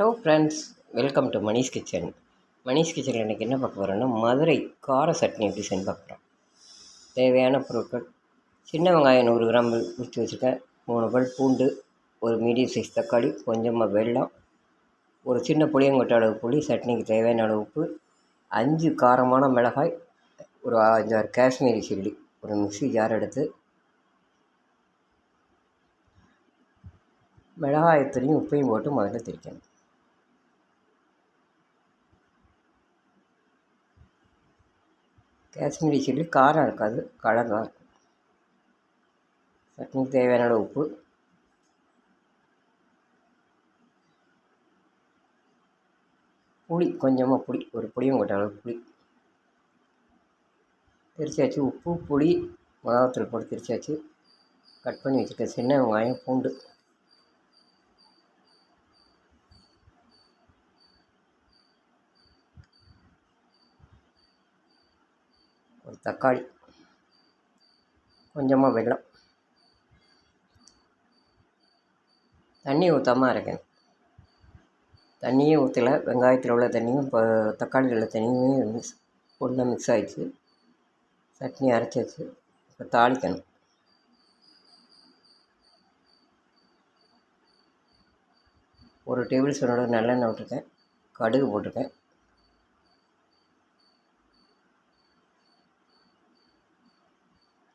Hello friends welcome to Manish kitchen Manish கிச்சனில் இன்றைக்கி என்ன பார்க்க போகிறோன்னா மதுரை கார சட்னி எப்படி செஞ்சு தேவையான பொருட்கள். சின்ன வெங்காயம் நூறு கிராம் உரித்து வச்சுருக்கேன். மூணு பல் பூண்டு ஒரு மீடியம் சைஸ் தக்காளி கொஞ்சமாக வெல்லம் ஒரு சின்ன புளியங்கொட்டை அளவு புளி சட்னிக்கு தேவையான அளவு உப்பு அஞ்சு காரமான மிளகாய் ஒரு அஞ்சாறு காஷ்மீரி சில்லி ஒரு மிக்ஸி ஜார் எடுத்து மிளகாயத்துலேயும் உப்பையும் போட்டு முதல்ல திரிக்கணும் காஷ்மீரி சில்லி காரம் இருக்காது கலர் தான் இருக்கும். சட்னிக்கு தேவையான அளவு உப்பு. புளி கொஞ்சமாக புளி ஒரு புளியும் கொட்ட அளவு புளி. திரிச்சாச்சு உப்பு புளி மிளகாத்தூள் போட்டு திரிச்சாச்சு. கட் பண்ணி வச்சுருக்கேன் சின்ன வெங்காயம் பூண்டு. ஒரு தக்காளி கொஞ்சமாக வெல்லம். தண்ணி ஊற்றாமல் அரைக்கணும். தண்ணியே ஊற்றலை வெங்காயத்தில் உள்ள தண்ணியும் இப்போ தக்காளியில் உள்ள தண்ணியும் மிக்ஸ் ஒன்றா மிக்ஸ் ஆகிடுச்சு சட்னி அரைச்சாச்சு இப்போ தாளிக்கணும். ஒரு டேபிள் ஸ்பூனோட நல்லெண்ணெய் விட்டுருக்கேன். கடுகு போட்டிருக்கேன்.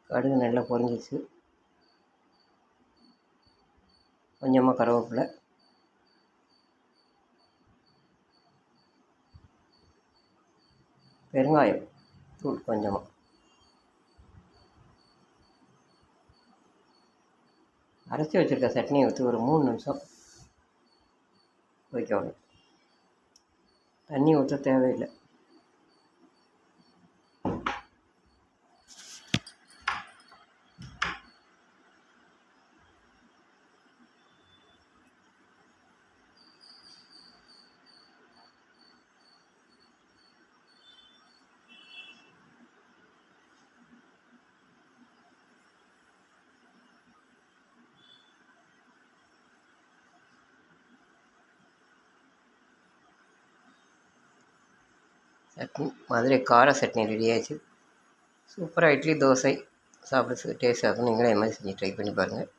கடுகு நல்லா பொரிஞ்சிச்சு. கொஞ்சமாக கருவேப்பிலை. பெருங்காயம் தூள் கொஞ்சமாக அரைச்சி வச்சுருக்க சட்னியை ஊற்றி ஒரு மூணு நிமிஷம் வைக்கணும் தண்ணி ஊற்ற தேவையில்லை. சட்னி மதுரை கார சட்னி ரெடி ஆச்சு சூப்பராக இட்லி தோசை சாப்பிட டேஸ்ட்டாக இருக்கும் நீங்களே இது மாதிரி செஞ்சு ட்ரை பண்ணி பாருங்கள்